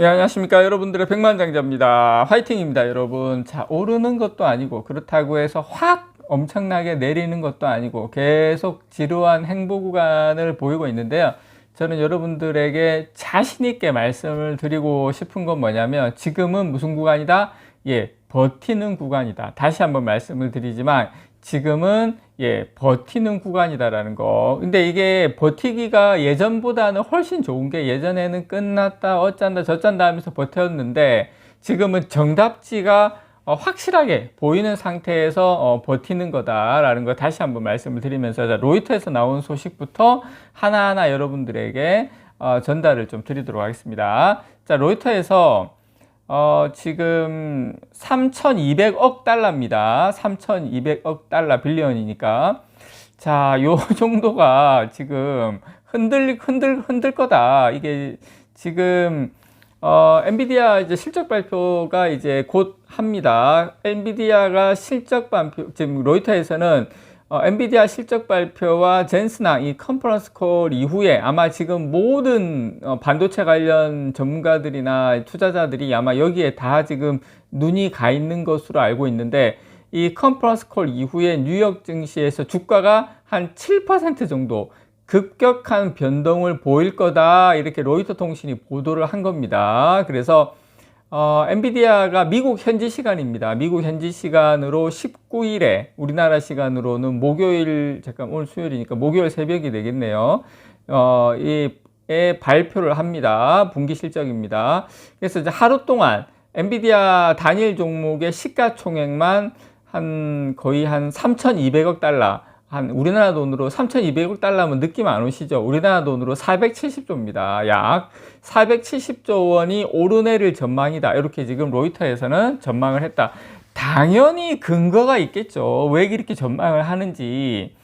네, 안녕하십니까. 여러분들의 백만장자입니다. 화이팅입니다 여러분. 자 오르는 것도 아니고 그렇다고 해서 확 엄청나게 내리는 것도 아니고 계속 지루한 행보 구간을 보이고 있는데요. 저는 여러분들에게 자신 있게 말씀을 드리고 싶은 건 뭐냐면 지금은 무슨 구간이다? 예 버티는 구간이다. 다시 한번 말씀을 드리지만 지금은 예, 버티는 구간이다라는 거. 근데 이게 버티기가 예전보다는 훨씬 좋은 게 예전에는 끝났다, 어쩐다, 저쩐다 하면서 버텼는데 지금은 정답지가 어, 확실하게 보이는 상태에서 어, 버티는 거다라는 거 다시 한번 말씀을 드리면서 자, 로이터에서 나온 소식부터 하나하나 여러분들에게 어, 전달을 좀 드리도록 하겠습니다. 자, 로이터에서 어, 지금 3,200억 달러입니다. 3,200억 달러 빌리언이니까. 자, 요 정도가 지금 흔들, 흔들, 흔들 거다. 이게 지금, 어, 엔비디아 이제 실적 발표가 이제 곧 합니다. 엔비디아가 실적 발표, 지금 로이터에서는 어, 엔비디아 실적 발표와 젠스나 이 컨퍼런스 콜 이후에 아마 지금 모든 어, 반도체 관련 전문가들이나 투자자들이 아마 여기에 다 지금 눈이 가 있는 것으로 알고 있는데 이 컨퍼런스 콜 이후에 뉴욕 증시에서 주가가 한 7% 정도 급격한 변동을 보일 거다 이렇게 로이터 통신이 보도를 한 겁니다. 그래서 어, 엔비디아가 미국 현지 시간입니다. 미국 현지 시간으로 19일에 우리나라 시간으로는 목요일 잠깐 오늘 수요일이니까 목요일 새벽이 되겠네요. 어, 이에 발표를 합니다. 분기 실적입니다. 그래서 이제 하루 동안 엔비디아 단일 종목의 시가총액만 한 거의 한 3,200억 달러 한 우리나라 돈으로 3,200억 달러면 느낌 안 오시죠? 우리나라 돈으로 470조입니다. 약 470조 원이 오르내릴 전망이다. 이렇게 지금 로이터에서는 전망을 했다. 당연히 근거가 있겠죠. 왜 이렇게 전망을 하는지.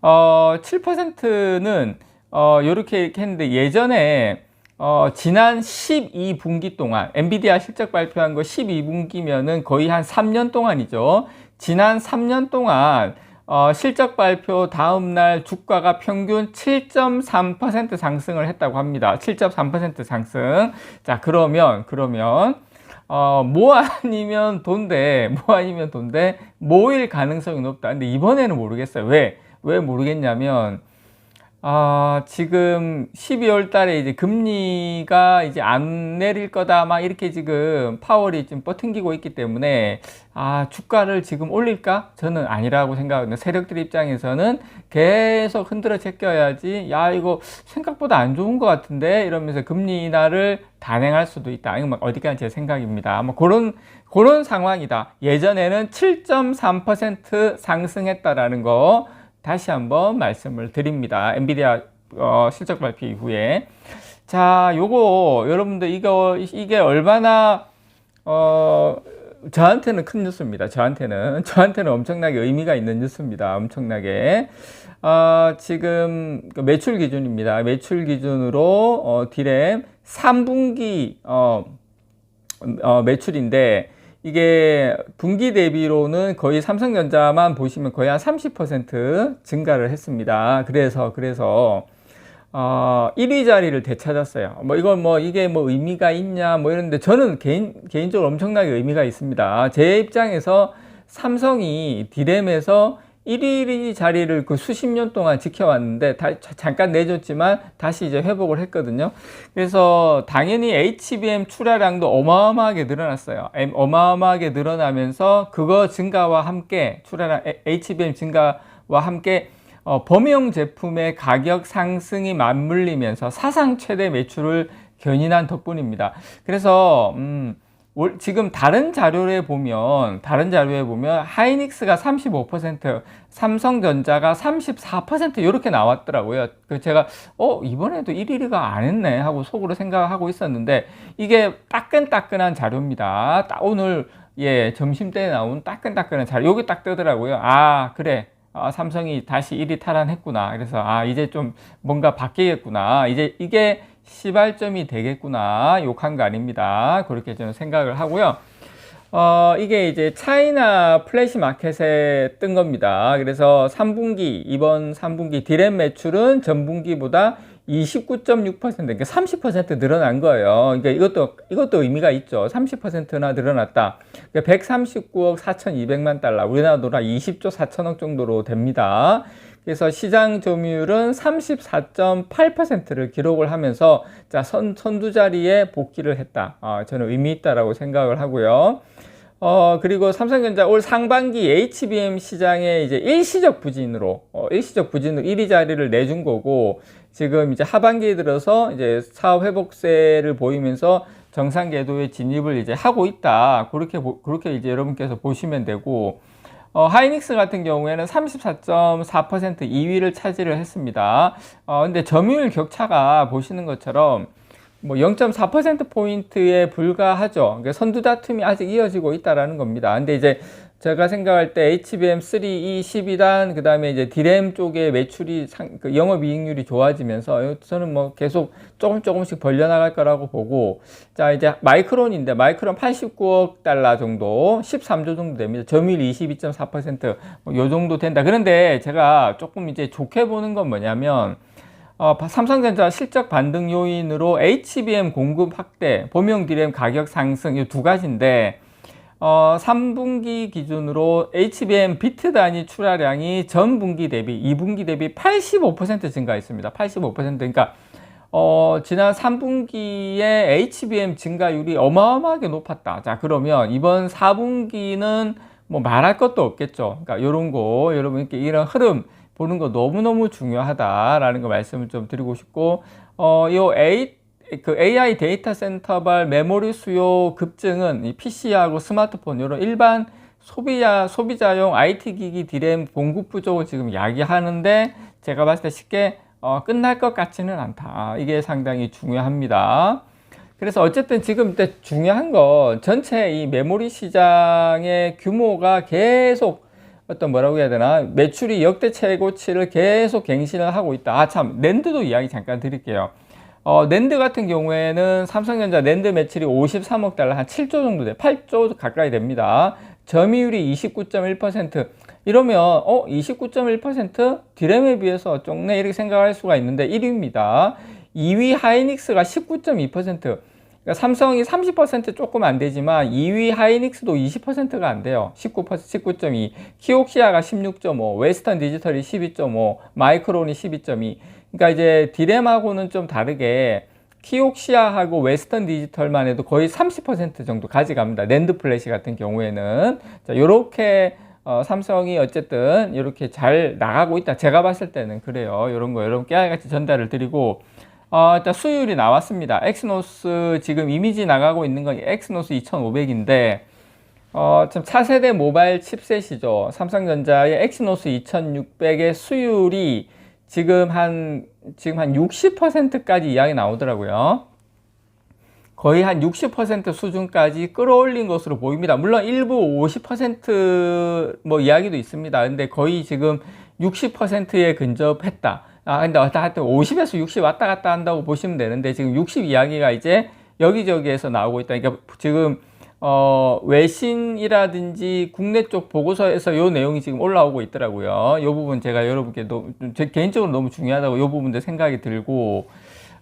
어, 7%는 어, 이렇게 이렇게 했는데 예전에 어, 지난 12분기 동안 엔비디아 실적 발표한 거 12분기면은 거의 한 3년 동안이죠. 지난 3년 동안 어, 실적 발표 다음 날 주가가 평균 7.3% 상승을 했다고 합니다. 7.3% 상승. 자, 그러면, 그러면, 어, 뭐 아니면 돈데, 뭐 아니면 돈데, 모일 가능성이 높다. 근데 이번에는 모르겠어요. 왜? 왜 모르겠냐면, 아, 지금 12월 달에 이제 금리가 이제 안 내릴 거다 막 이렇게 지금 파월이 지금 뻗팅기고 있기 때문에 아, 주가를 지금 올릴까? 저는 아니라고 생각하는데 세력들 입장에서는 계속 흔들어 제껴야지 야, 이거 생각보다 안 좋은 것 같은데 이러면서 금리 인하를 단행할 수도 있다. 이건 어디까지 제 생각입니다. 뭐 그런 그런 상황이다. 예전에는 7.3% 상승했다라는 거 다시 한번 말씀을 드립니다. 엔비디아 어, 실적 발표 이후에 자, 요거 여러분들 이거 이게 얼마나 어 저한테는 큰 뉴스입니다. 저한테는 저한테는 엄청나게 의미가 있는 뉴스입니다. 엄청나게 어, 지금 그 매출 기준입니다. 매출 기준으로 어, 디램 3분기 어, 어, 매출인데 이게 분기 대비로는 거의 삼성전자만 보시면 거의 한 30% 증가를 했습니다. 그래서 그래서 어, 1위 자리를 되찾았어요. 뭐 이건 뭐 이게 뭐 의미가 있냐 뭐 이런데 저는 개인 개인적으로 엄청나게 의미가 있습니다. 제 입장에서 삼성이 디램에서 1위 자리를 그 수십 년 동안 지켜왔는데 다, 잠깐 내줬지만 다시 이제 회복을 했거든요. 그래서 당연히 HBM 출하량도 어마어마하게 늘어났어요. 어마어마하게 늘어나면서 그거 증가와 함께 출하량 HBM 증가와 함께 어, 범용 제품의 가격 상승이 맞물리면서 사상 최대 매출을 견인한 덕분입니다. 그래서 음, 지금 다른 자료에 보면 다른 자료에 보면 하이닉스가 35% 삼성전자가 34% 이렇게 나왔더라고요. 그 제가 어 이번에도 1위가 안 했네 하고 속으로 생각하고 있었는데 이게 따끈따끈한 자료입니다. 오늘 예 점심 때 나온 따끈따끈한 자료 여기 딱 뜨더라고요. 아 그래 아, 삼성이 다시 1위 탈환했구나. 그래서 아 이제 좀 뭔가 바뀌겠구나. 이제 이게 시발점이 되겠구나. 욕한 거 아닙니다. 그렇게 저는 생각을 하고요. 어, 이게 이제 차이나 플래시 마켓에 뜬 겁니다. 그래서 3분기, 이번 3분기 디램 매출은 전분기보다 29.6% 그러니까 30% 늘어난 거예요. 그러니까 이것도 이것도 의미가 있죠. 30%나 늘어났다. 그러니까 139억 4,200만 달러, 우리나라 돈 20조 4천억 정도로 됩니다. 그래서 시장 점유율은 34.8%를 기록을 하면서 자 선, 선두 자리에 복귀를 했다. 아, 저는 의미 있다라고 생각을 하고요. 어, 그리고 삼성전자 올 상반기 HBM 시장에 이제 일시적 부진으로, 어, 일시적 부진으로 1위 자리를 내준 거고, 지금 이제 하반기에 들어서 이제 사업 회복세를 보이면서 정상 궤도에 진입을 이제 하고 있다. 그렇게, 그렇게 이제 여러분께서 보시면 되고, 어, 하이닉스 같은 경우에는 34.4% 2위를 차지를 했습니다. 어, 근데 점유율 격차가 보시는 것처럼 뭐 0.4%포인트에 불과하죠. 그러니까 선두 다툼이 아직 이어지고 있다라는 겁니다. 근데 이제 제가 생각할 때 HBM3, E 12단, 그 다음에 이제 디램 쪽에 매출이 상, 그 영업이익률이 좋아지면서 저는 뭐 계속 조금 조금씩 벌려나갈 거라고 보고 자, 이제 마이크론인데 마이크론 89억 달러 정도, 13조 정도 됩니다. 점유율 22.4%, 뭐요 정도 된다. 그런데 제가 조금 이제 좋게 보는 건 뭐냐면 어, 삼성전자 실적 반등 요인으로 HBM 공급 확대, 범용 디램 가격 상승 이 두 가지인데 어, 3분기 기준으로 HBM 비트 단위 출하량이 전 분기 대비 2분기 대비 85% 증가했습니다. 85% 그러니까 어, 지난 3분기에 HBM 증가율이 어마어마하게 높았다. 자, 그러면 이번 4분기는 뭐 말할 것도 없겠죠. 그러니까 이런 거 여러분께 이런 흐름 보는 거 너무너무 중요하다라는 거 말씀을 좀 드리고 싶고 어, 요 A 그 AI 데이터 센터발 메모리 수요 급증은 이 PC하고 스마트폰 이런 일반 소비자 소비자용 IT 기기 디램 공급 부족을 지금 야기하는데 제가 봤을 때 쉽게 어, 끝날 것 같지는 않다. 이게 상당히 중요합니다. 그래서 어쨌든 지금 중요한 건 전체 이 메모리 시장의 규모가 계속 어떤 뭐라고 해야 되나 매출이 역대 최고치를 계속 갱신을 하고 있다. 아 참 랜드도 이야기 잠깐 드릴게요. 어, 낸드 같은 경우에는 삼성전자 낸드 매출이 53억 달러 한 7조 정도 돼. 8조 가까이 됩니다. 점유율이 29.1%. 이러면 어 29.1% 디램에 비해서 적네 이렇게 생각할 수가 있는데 1위입니다. 2위 하이닉스가 19.2%. 그러니까 삼성이 30% 조금 안 되지만 2위 하이닉스도 20%가 안 돼요. 19% 19.2. 키옥시아가 16.5, 웨스턴 디지털이 12.5, 마이크론이 12.2. 그러니까 이제 디램하고는 좀 다르게 키옥시아하고 웨스턴 디지털만 해도 거의 30% 정도 가져갑니다. 랜드 플래시 같은 경우에는 자, 요렇게 어, 삼성이 어쨌든 이렇게 잘 나가고 있다. 제가 봤을 때는 그래요. 이런 거 여러분 깨알같이 전달을 드리고 어, 일단 수율이 나왔습니다. 엑스노스 지금 이미지 나가고 있는 건 엑스노스 2500인데 어, 좀 차세대 모바일 칩셋이죠. 삼성전자의 엑스노스 2600의 수율이 지금 한 지금 한 60%까지 이야기 나오더라고요. 거의 한 60% 수준까지 끌어올린 것으로 보입니다. 물론 일부 50%뭐 이야기도 있습니다. 근데 거의 지금 60%에 근접했다. 아, 근데 하여튼 50에서 60 왔다 갔다 한다고 보시면 되는데 지금 60 이야기가 이제 여기저기에서 나오고 있다. 그러니까 지금 어, 외신이라든지 국내 쪽 보고서에서 요 내용이 지금 올라오고 있더라고요. 요 부분 제가 여러분께 너무, 제 개인적으로 너무 중요하다고 요 부분도 생각이 들고,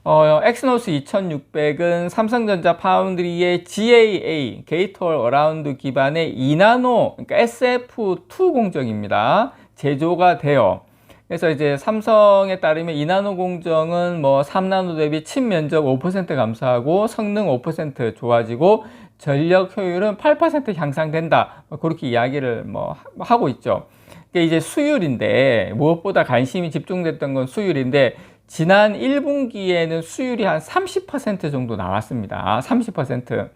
어, 엑스노스 2600은 삼성전자 파운드리의 GAA, 게이트월 어라운드 기반의 2나노, 그러니까 SF2 공정입니다. 제조가 되어 그래서 이제 삼성에 따르면 이나노 공정은 뭐 3나노 대비 칩 면적 5% 감소하고 성능 5% 좋아지고 전력 효율은 8% 향상된다. 뭐 그렇게 이야기를 뭐 하고 있죠. 이게 이제 수율인데 무엇보다 관심이 집중됐던 건 수율인데 지난 1분기에는 수율이 한 30% 정도 나왔습니다. 30%.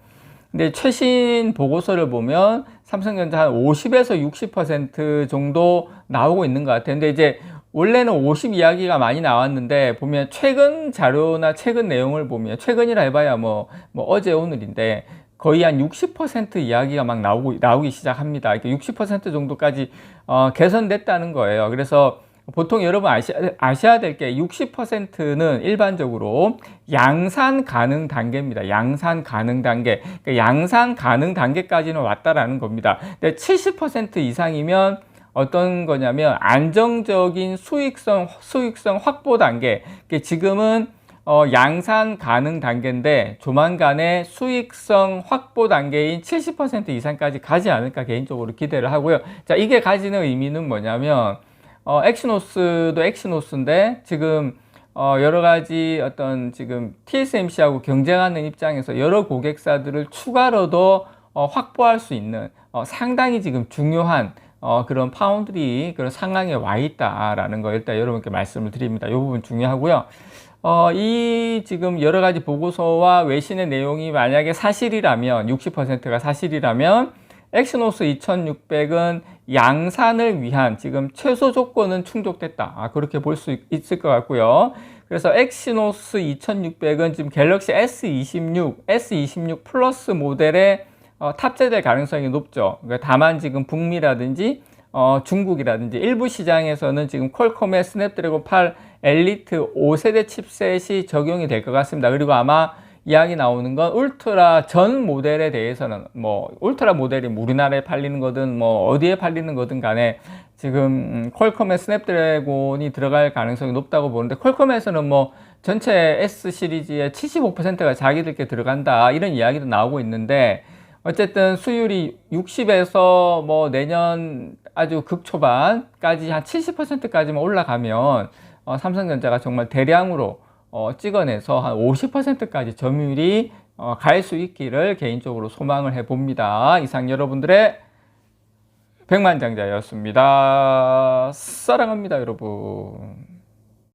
근데 최신 보고서를 보면 삼성전자 한 50에서 60% 정도 나오고 있는 것 같아요. 근데 이제 원래는 50 이야기가 많이 나왔는데 보면 최근 자료나 최근 내용을 보면 최근이라 해봐야 뭐, 뭐 어제 오늘인데 거의 한 60% 이야기가 막 나오고 나오기 시작합니다. 그러니까 60% 정도까지 어, 개선됐다는 거예요. 그래서 보통 여러분 아셔야, 아셔야 될 게 60%는 일반적으로 양산 가능 단계입니다. 양산 가능 단계. 그러니까 양산 가능 단계까지는 왔다라는 겁니다. 근데 70% 이상이면 어떤 거냐면 안정적인 수익성 수익성 확보 단계. 지금은 어, 양산 가능 단계인데 조만간에 수익성 확보 단계인 70% 이상까지 가지 않을까 개인적으로 기대를 하고요. 자, 이게 가지는 의미는 뭐냐면 어, 엑시노스도 엑시노스인데 지금 어, 여러 가지 어떤 지금 TSMC하고 경쟁하는 입장에서 여러 고객사들을 추가로도 어, 확보할 수 있는 어, 상당히 지금 중요한 어, 그런 파운드리 그런 상황에 와 있다라는 거 일단 여러분께 말씀을 드립니다. 이 부분 중요하고요. 어, 이 지금 여러 가지 보고서와 외신의 내용이 만약에 사실이라면 60%가 사실이라면 엑시노스 2600은 양산을 위한 지금 최소 조건은 충족됐다. 아, 그렇게 볼 수 있을 것 같고요. 그래서 엑시노스 2600은 지금 갤럭시 S26, S26 플러스 모델에 어, 탑재될 가능성이 높죠. 그러니까 다만 지금 북미라든지 어, 중국이라든지 일부 시장에서는 지금 퀄컴의 스냅드래곤 8 엘리트 5세대 칩셋이 적용이 될 것 같습니다. 그리고 아마 이야기 나오는 건 울트라 전 모델에 대해서는 뭐 울트라 모델이 우리나라에 팔리는 거든 뭐 어디에 팔리는 거든 간에 지금 음, 퀄컴의 스냅드래곤이 들어갈 가능성이 높다고 보는데 퀄컴에서는 뭐 전체 S 시리즈의 75%가 자기들께 들어간다 이런 이야기도 나오고 있는데 어쨌든 수율이 60에서 뭐 내년 아주 극초반까지 한 70%까지만 올라가면 어, 삼성전자가 정말 대량으로 어, 찍어내서 한 50%까지 점유율이 어, 갈 수 있기를 개인적으로 소망을 해봅니다. 이상 여러분들의 백만장자였습니다. 사랑합니다, 여러분.